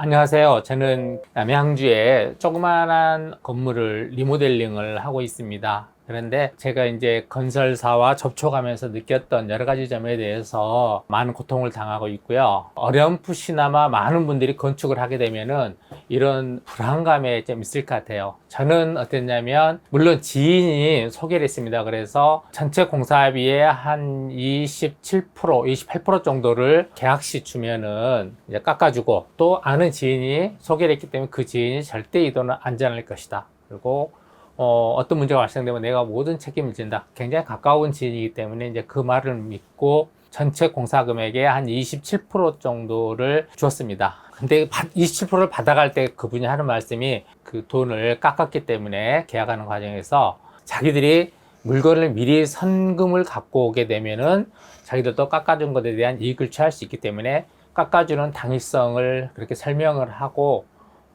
안녕하세요. 저는 남양주에 조그마한 건물을 리모델링을 하고 있습니다. 그런데 제가 이제 건설사와 접촉하면서 느꼈던 여러 가지 점에 대해서 많은 고통을 당하고 있고요. 어렴풋이나마 많은 분들이 건축을 하게 되면은 이런 불안감에 좀 있을 것 같아요. 저는 어땠냐면, 물론 지인이 소개를 했습니다. 그래서 전체 공사비의 한 27%, 28% 정도를 계약 시 주면은 이제 깎아주고 또 아는 지인이 소개를 했기 때문에 그 지인이 절대 이 돈을 안 지않을 것이다. 그리고 어, 어떤 문제가 발생되면 내가 모든 책임을 진다. 굉장히 가까운 지인이기 때문에 이제 그 말을 믿고 전체 공사 금액의 한 27% 정도를 주었습니다. 근데 27%를 받아갈 때 그분이 하는 말씀이 그 돈을 깎았기 때문에 계약하는 과정에서 자기들이 물건을 미리 선금을 갖고 오게 되면은 자기들도 깎아준 것에 대한 이익을 취할 수 있기 때문에 깎아주는 당위성을 그렇게 설명을 하고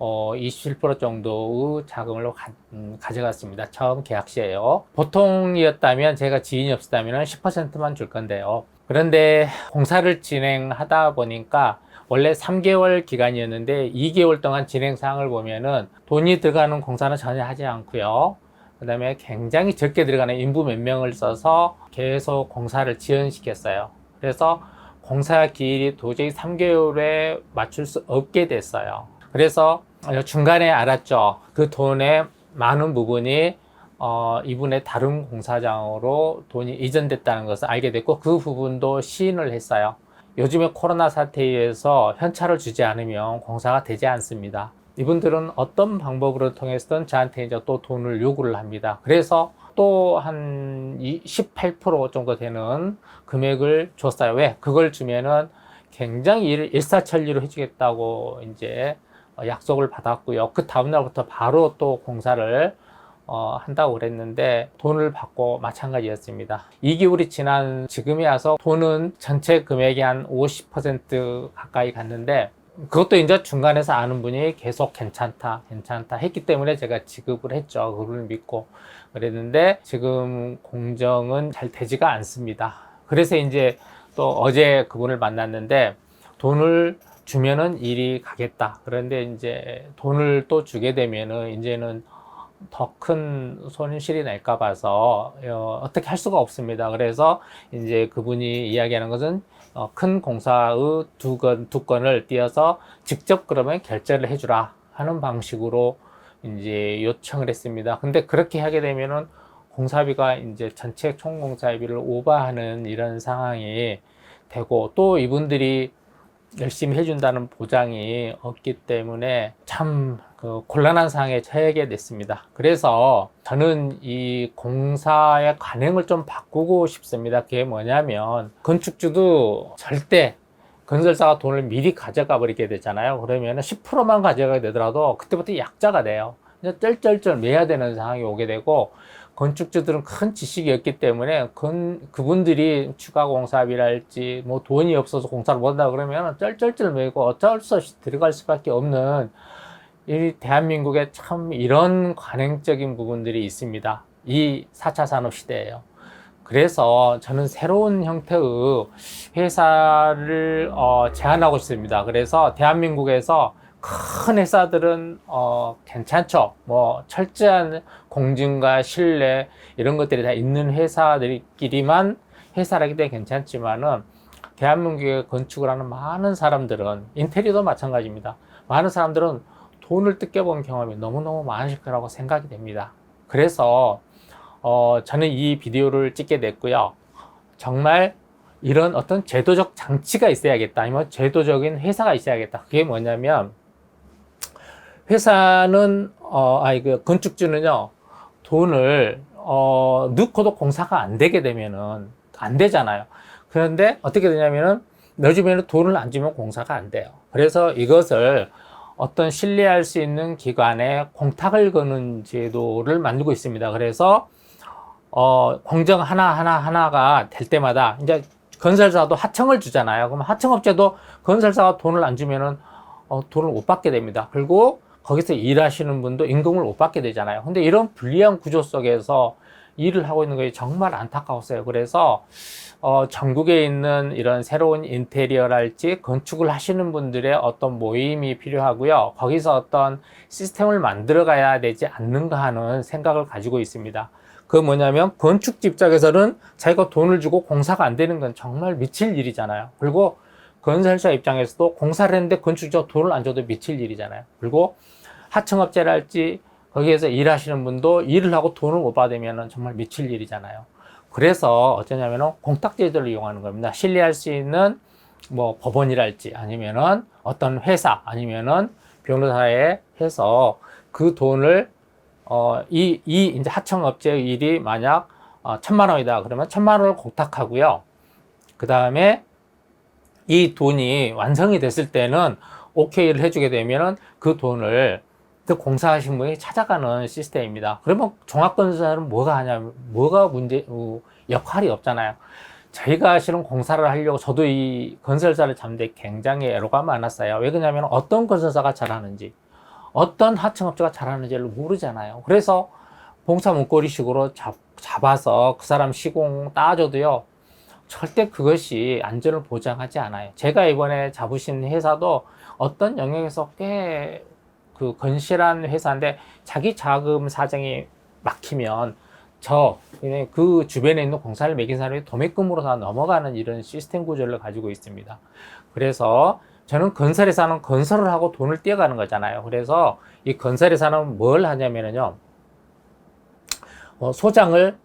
어, 27% 정도의 자금을 가, 음, 가져갔습니다. 처음 계약 시에요. 보통이었다면 제가 지인이 없었다면 10%만 줄 건데요. 그런데 공사를 진행하다 보니까 원래 3개월 기간이었는데 2개월 동안 진행 사항을 보면은 돈이 들어가는 공사는 전혀 하지 않고요. 그 다음에 굉장히 적게 들어가는 인부 몇 명을 써서 계속 공사를 지연시켰어요. 그래서 공사 기일이 도저히 3개월에 맞출 수 없게 됐어요. 그래서 중간에 알았죠. 그 돈의 많은 부분이 어, 이분의 다른 공사장으로 돈이 이전됐다는 것을 알게 됐고 그 부분도 시인을 했어요. 요즘에 코로나 사태에서 현찰을 주지 않으면 공사가 되지 않습니다. 이분들은 어떤 방법으로 통해서든 저한테 이제 또 돈을 요구를 합니다. 그래서 또 한 18% 정도 되는 금액을 줬어요. 왜? 그걸 주면은 굉장히 일, 일사천리로 해주겠다고 이제 약속을 받았고요. 그 다음날부터 바로 또 공사를 어, 한다고 그랬는데 돈을 받고 마찬가지였습니다. 2개월이 지난 지금에 와서 돈은 전체 금액이 한50% 가까이 갔는데 그것도 이제 중간에서 아는 분이 계속 괜찮다, 괜찮다 했기 때문에 제가 지급을 했죠. 그분을 믿고 그랬는데 지금 공정은 잘 되지가 않습니다. 그래서 이제 또 어제 그분을 만났는데 돈을 주면은 일이 가겠다. 그런데 이제 돈을 또 주게 되면은 이제는 더 큰 손실이 날까 봐서 어, 떻게 할 수가 없습니다. 그래서 이제 그분이 이야기하는 것은 어, 큰 공사의 두 건, 두 건을 띄어서 직접 그러면 결제를 해주라 하는 방식으로 이제 요청을 했습니다. 근데 그렇게 하게 되면은 공사비가 이제 전체 총 공사비를 오버하는 이런 상황이 되고 또 이분들이 열심히 해준다는 보장이 없기 때문에 참 그 곤란한 상황에 처하게 됐습니다. 그래서 저는 이 공사의 관행을 좀 바꾸고 싶습니다. 그게 뭐냐면 건축주도 절대 건설사가 돈을 미리 가져가 버리게 되잖아요. 그러면 10%만 가져가게 되더라도 그때부터 약자가 돼요. 쩔쩔쩔 매야 되는 상황이 오게 되고 건축주들은 큰 지식이 없기 때문에 건, 그분들이 추가 공사비랄지 뭐 돈이 없어서 공사를 못한다 그러면 쩔쩔쩔 매고 어쩔 수 없이 들어갈 수밖에 없는 이 대한민국에 참 이런 관행적인 부분들이 있습니다. 이 4차 산업 시대예요. 그래서 저는 새로운 형태의 회사를 어, 제안하고 싶습니다. 그래서 대한민국에서 큰 회사들은 어, 괜찮죠. 뭐 철저한 공증과 신뢰 이런 것들이 다 있는 회사들끼리만 회사라기 때문에 괜찮지만은 대한민국에 건축을 하는 많은 사람들은 인테리어도 마찬가지입니다. 많은 사람들은 돈을 뜯겨본 경험이 너무너무 많으실 거라고 생각이 됩니다. 그래서 어, 저는 이 비디오를 찍게 됐고요. 정말 이런 어떤 제도적 장치가 있어야겠다. 아니면 제도적인 회사가 있어야겠다. 그게 뭐냐면 회사는 어, 아니 그 건축주는요 돈을 어, 넣고도 공사가 안 되게 되면은 안 되잖아요. 그런데 어떻게 되냐면은 넣어주면 돈을 안 주면 공사가 안 돼요. 그래서 이것을 어떤 신뢰할 수 있는 기관에 공탁을 거는 제도를 만들고 있습니다. 그래서 어, 공정 하나 하나 하나가 될 때마다 이제 건설사도 하청을 주잖아요. 그럼 하청업체도 건설사가 돈을 안 주면은 어, 돈을 못 받게 됩니다. 그리고 거기서 일하시는 분도 임금을 못 받게 되잖아요. 근데 이런 불리한 구조 속에서 일을 하고 있는 것이 정말 안타까웠어요. 그래서 어, 전국에 있는 이런 새로운 인테리어랄지 건축을 하시는 분들의 어떤 모임이 필요하고요. 거기서 어떤 시스템을 만들어 가야 되지 않는가 하는 생각을 가지고 있습니다. 그 뭐냐면 건축지 입장에서는 자기가 돈을 주고 공사가 안 되는 건 정말 미칠 일이잖아요. 그리고 건설사 입장에서도 공사를 했는데 건축주가 돈을 안 줘도 미칠 일이잖아요. 그리고 하청업체랄지 거기에서 일하시는 분도 일을 하고 돈을 못 받으면 정말 미칠 일이잖아요. 그래서 어쩌냐면은 공탁제도를 이용하는 겁니다. 신뢰할 수 있는 뭐 법원이랄지 아니면은 어떤 회사 아니면은 변호사에 해서 그 돈을 어, 이, 이 이제 하청업체의 일이 만약 어, 천만 원이다. 그러면 천만 원을 공탁하고요. 그 다음에 이 돈이 완성이 됐을 때는 오케이를 해주게 되면은 그 돈을 그 공사하신 분이 찾아가는 시스템입니다. 그러면 종합건설은 뭐가 하냐면 뭐가 문제 어, 역할이 없잖아요. 저희가 실은 공사를 하려고 저도 이 건설사를 잡는데 굉장히 애로가 많았어요. 왜 그러냐면 어떤 건설사가 잘하는지 어떤 하청업체가 잘하는지를 모르잖아요. 그래서 봉사 문고리식으로 잡, 잡아서 그 사람 시공 따줘도요. 절대 그것이 안전을 보장하지 않아요. 제가 이번에 잡으신 회사도 어떤 영역에서 꽤 그 건실한 회사인데 자기 자금 사정이 막히면 저 그 주변에 있는 공사를 매긴 사람이 도매금으로 다 넘어가는 이런 시스템 구조를 가지고 있습니다. 그래서 저는 건설회사는 건설을 하고 돈을 떼어가는 거잖아요. 그래서 이 건설회사는 뭘 하냐면요. 어, 소장을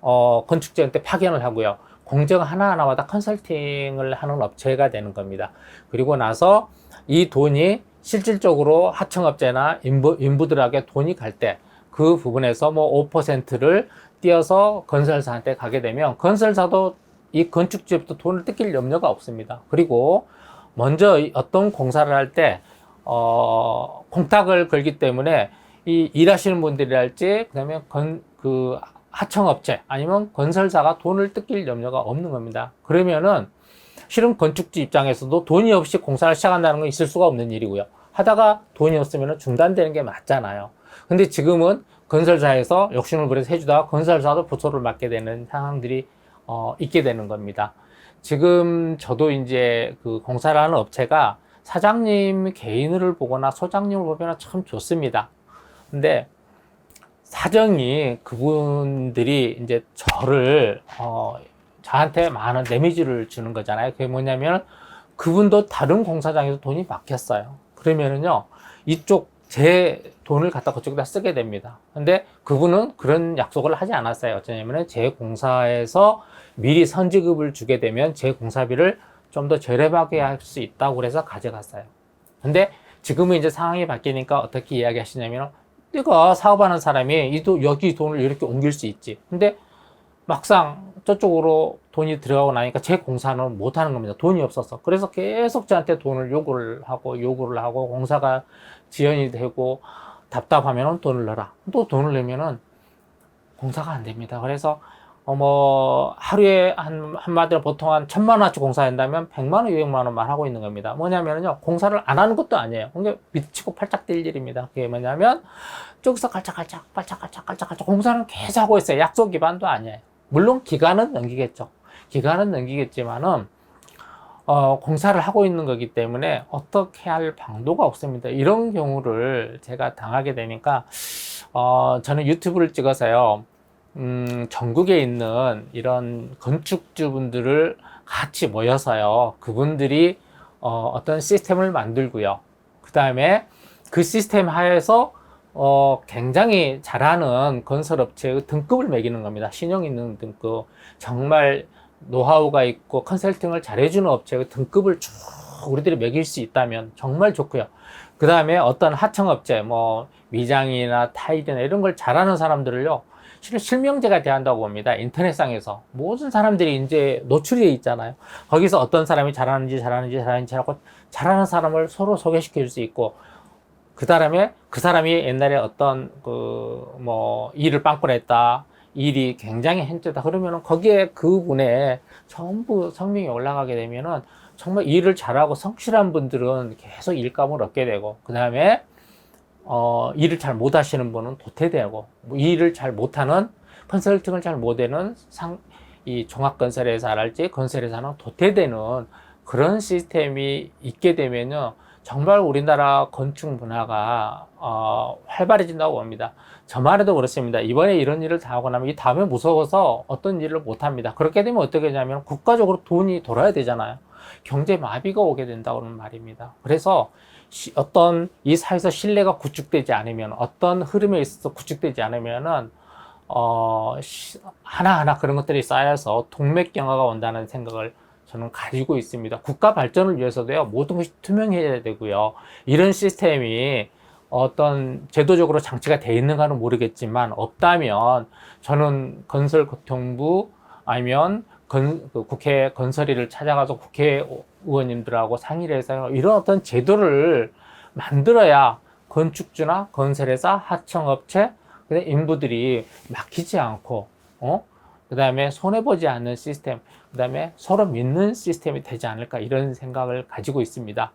어, 건축자한테 파견을 하고요. 공정 하나하나마다 컨설팅을 하는 업체가 되는 겁니다. 그리고 나서 이 돈이 실질적으로 하청업체나 인부, 인부들에게 돈이 갈 때 그 부분에서 뭐 5%를 띄어서 건설사한테 가게 되면 건설사도 이 건축주부터 돈을 뜯길 염려가 없습니다. 그리고 먼저 어떤 공사를 할 때, 어, 공탁을 걸기 때문에 이 일하시는 분들이랄지, 그 다음에 건, 그 하청업체 아니면 건설사가 돈을 뜯길 염려가 없는 겁니다. 그러면은 실은 건축주 입장에서도 돈이 없이 공사를 시작한다는 건 있을 수가 없는 일이고요. 하다가 돈이 없으면 중단되는 게 맞잖아요. 근데 지금은 건설사에서 욕심을 부려서 해주다가 건설사도 보초를 맞게 되는 상황들이 어, 있게 되는 겁니다. 지금 저도 이제 그 공사를 하는 업체가 사장님 개인을 보거나 소장님을 보면 참 좋습니다. 근데 사정이 그분들이 이제 저를 어, 저한테 많은 데미지를 주는 거잖아요. 그게 뭐냐면 그분도 다른 공사장에서 돈이 막혔어요. 그러면은요 이쪽 제 돈을 갖다 그쪽에다 쓰게 됩니다. 근데 그분은 그런 약속을 하지 않았어요. 어쩌냐면은 제 공사에서 미리 선지급을 주게 되면 제 공사비를 좀 더 저렴하게 할 수 있다고 그래서 가져갔어요. 근데 지금은 이제 상황이 바뀌니까 어떻게 이야기하시냐면 내가 사업하는 사람이 이 돈, 여기 돈을 이렇게 옮길 수 있지. 근데 막상 저쪽으로 돈이 들어가고 나니까 제 공사는 못 하는 겁니다. 돈이 없어서. 그래서 계속 저한테 돈을 요구를 하고 요구를 하고 공사가 지연이 되고 답답하면 돈을 넣어라. 또 돈을 내면은 공사가 안 됩니다. 그래서 어 뭐 하루에 한 한마디로 보통 한 천만 원치 공사한다면 백만 원, 이백만 원만 하고 있는 겁니다. 뭐냐면요 공사를 안 하는 것도 아니에요. 그게 미치고 팔짝 뛸 일입니다. 그게 뭐냐면 저기서 깔짝깔짝 깔짝깔짝 깔짝깔짝 공사는 계속 하고 있어요. 약속 기반도 아니에요. 물론 기간은 넘기겠죠. 기간은 넘기겠지만은 어, 공사를 하고 있는 거기 때문에 어떻게 할 방도가 없습니다. 이런 경우를 제가 당하게 되니까 어, 저는 유튜브를 찍어서요. 음, 전국에 있는 이런 건축주분들을 같이 모여서요. 그분들이 어, 어떤 시스템을 만들고요. 그 다음에 그 시스템 하에서 어, 굉장히 잘하는 건설업체의 등급을 매기는 겁니다. 신용 있는 등급. 정말 노하우가 있고 컨설팅을 잘해주는 업체의 등급을 쭉 우리들이 매길 수 있다면 정말 좋고요. 그 다음에 어떤 하청업체, 뭐 미장이나 타일이나 이런 걸 잘하는 사람들을요. 실명제가 돼한다고 봅니다. 인터넷상에서 모든 사람들이 이제 노출이 돼 있잖아요. 거기서 어떤 사람이 잘하는지 잘하는지 잘하는지 하고 잘하는 사람을 서로 소개시켜 줄 수 있고 그 다음에 그 사람이 옛날에 어떤 그 뭐 일을 빵꾸를 했다. 일이 굉장히 현재다. 그러면은 거기에 그분의 전부 성명이 올라가게 되면은 정말 일을 잘하고 성실한 분들은 계속 일감을 얻게 되고 그 다음에 어, 일을 잘 못하시는 분은 도태되고 뭐 일을 잘 못하는 컨설팅을 잘 못하는 상, 이 종합건설회사랄지 건설회사는 도태되는 그런 시스템이 있게 되면요. 정말 우리나라 건축 문화가 어, 활발해진다고 봅니다. 저만 해도 그렇습니다. 이번에 이런 일을 다 하고 나면 이 다음에 무서워서 어떤 일을 못 합니다. 그렇게 되면 어떻게 되냐면 국가적으로 돈이 돌아야 되잖아요. 경제 마비가 오게 된다고는 말입니다. 그래서 시- 어떤 이 사회에서 신뢰가 구축되지 않으면 어떤 흐름에 있어서 구축되지 않으면은 어, 시- 하나하나 그런 것들이 쌓여서 동맥경화가 온다는 생각을 저는 가지고 있습니다. 국가 발전을 위해서도요, 모든 것이 투명해야 되고요. 이런 시스템이 어떤 제도적으로 장치가 돼 있는가는 모르겠지만 없다면 저는 건설교통부 아니면 건, 그 국회 건설위를 찾아가서 국회의원님들하고 상의를 해서 이런 어떤 제도를 만들어야 건축주나 건설회사, 하청업체, 그다음 인부들이 막히지 않고, 어? 그 다음에 손해보지 않는 시스템, 그 다음에 서로 믿는 시스템이 되지 않을까 이런 생각을 가지고 있습니다.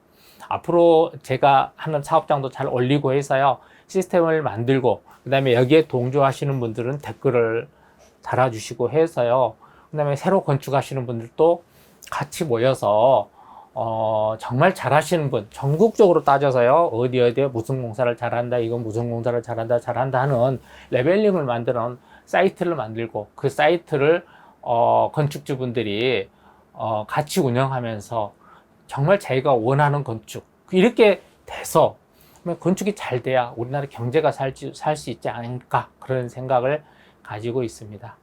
앞으로 제가 하는 사업장도 잘 올리고 해서요, 시스템을 만들고, 그 다음에 여기에 동조하시는 분들은 댓글을 달아주시고 해서요, 그 다음에 새로 건축하시는 분들도 같이 모여서 어, 정말 잘하시는 분, 전국적으로 따져서요, 어디 어디에 무슨 공사를 잘한다, 이건 무슨 공사를 잘한다, 잘한다 하는 레벨링을 만드는 사이트를 만들고, 그 사이트를, 어, 건축주분들이, 어, 같이 운영하면서 정말 자기가 원하는 건축, 이렇게 돼서, 건축이 잘 돼야 우리나라 경제가 살수 있지 않을까, 그런 생각을 가지고 있습니다.